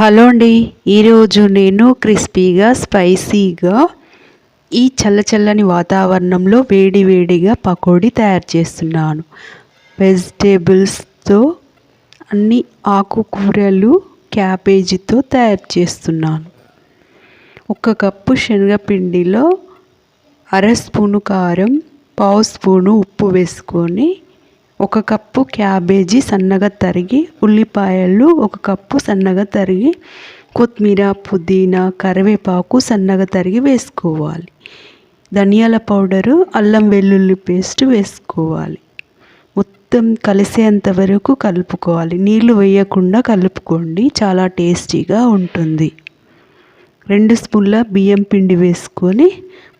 Hello అండి. ఈరోజు నేను క్రిస్పీగా స్పైసీగా ఈ చల్లచల్లని వాతావరణంలో వేడి వేడిగా పకోడీ తయారు చేస్తున్నాను. వెజిటేబుల్స్తో అన్ని ఆకుకూరలు క్యాబేజీతో తయారు చేస్తున్నాను. ఒక కప్పు శనగపిండిలో అర స్పూను కారం పావు స్పూను ఉప్పు వేసుకొని ఒక కప్పు క్యాబేజీ సన్నగా తరిగి ఉల్లిపాయలు ఒక కప్పు సన్నగా తరిగి కొత్తిమీర పుదీనా కరివేపాకు సన్నగా తరిగి వేసుకోవాలి. ధనియాల పౌడరు అల్లం వెల్లుల్లి పేస్ట్ వేసుకోవాలి. మొత్తం కలిసేంత వరకు కలుపుకోవాలి. నీళ్ళు వేయకుండా కలుపుకోండి. చాలా టేస్టీగా ఉంటుంది. రెండు స్పూన్ల బియ్యం పిండి వేసుకొని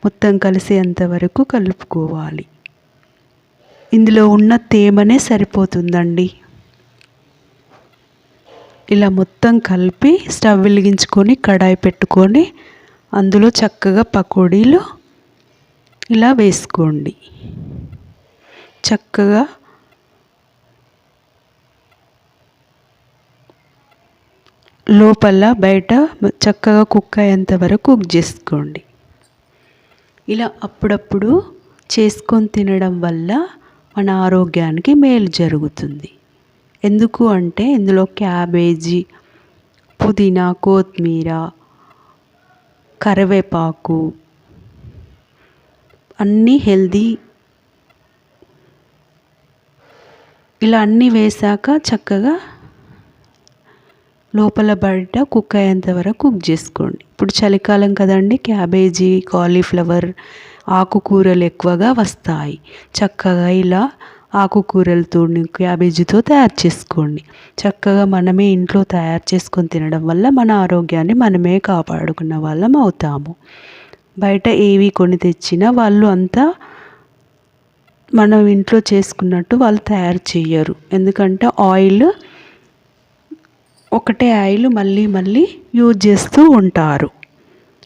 మొత్తం కలిసేంత వరకు కలుపుకోవాలి. ఇందులో ఉన్న తేమనే సరిపోతుందండి. ఇలా మొత్తం కలిపి స్టవ్ వెలిగించుకొని కడాయి పెట్టుకొని అందులో చక్కగా పకోడీలు ఇలా వేసుకోండి. చక్కగా లోపల బయట చక్కగా కుక్ అయ్యేంత వరకు కుక్ చేసుకోండి. ఇలా అప్పుడప్పుడు చేసుకొని తినడం వల్ల మన ఆరోగ్యానికి మేలు జరుగుతుంది. ఎందుకు అంటే ఇందులో క్యాబేజీ పుదీనా కొత్తిమీర కరివేపాకు అన్నీ హెల్దీ. ఇలా అన్నీ వేసాక చక్కగా లోపల బయట కుక్ అయ్యేంత వరకు కుక్ చేసుకోండి. ఇప్పుడు చలికాలం కదండి క్యాబేజీ కాలీఫ్లవర్ ఆకుకూరలు ఎక్కువగా వస్తాయి. చక్కగా ఇలా ఆకుకూరలతో క్యాబేజీతో తయారు చేసుకోండి. చక్కగా మనమే ఇంట్లో తయారు చేసుకొని తినడం వల్ల మన ఆరోగ్యాన్ని మనమే కాపాడుకున్న వాళ్ళం అవుతాము. బయట ఏవి కొని తెచ్చినా వాళ్ళు అంతా మనం ఇంట్లో చేసుకున్నట్టు వాళ్ళు తయారు చేయరు ఎందుకంటే ఆయిల్ ఒకటే ఆయిల్ మళ్ళీ మళ్ళీ యూజ్ చేస్తూ ఉంటారు.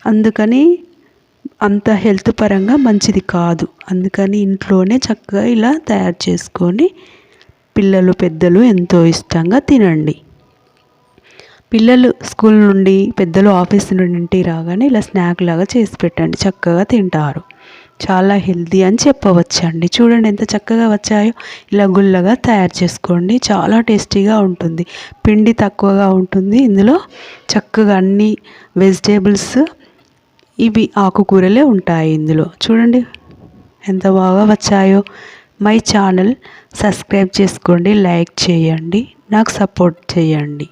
అందుకని అంత హెల్త్ పరంగా మంచిది కాదు. అందుకని ఇంట్లోనే చక్కగా ఇలా తయారు చేసుకొని పిల్లలు పెద్దలు ఎంతో ఇష్టంగా తినండి. పిల్లలు స్కూల్ నుండి పెద్దలు ఆఫీస్ నుండి రాగానే ఇలా స్నాక్ లాగా చేసి పెట్టండి. చక్కగా తింటారు. చాలా హెల్తీ అని చెప్పవచ్చండి. చూడండి ఎంత చక్కగా వచ్చాయో. ఇలా గుల్లగా తయారు చేసుకోండి. చాలా టేస్టీగా ఉంటుంది. పిండి తక్కువగా ఉంటుంది. ఇందులో చక్కగా అన్ని వెజిటేబుల్స్ ఇవి ఆకుకూరలే ఉంటాయి ఇందులో. చూడండి ఎంత బాగా వచ్చాయో. మై ఛానల్ సబ్స్క్రైబ్ చేసుకోండి లైక్ చేయండి నాకు సపోర్ట్ చేయండి.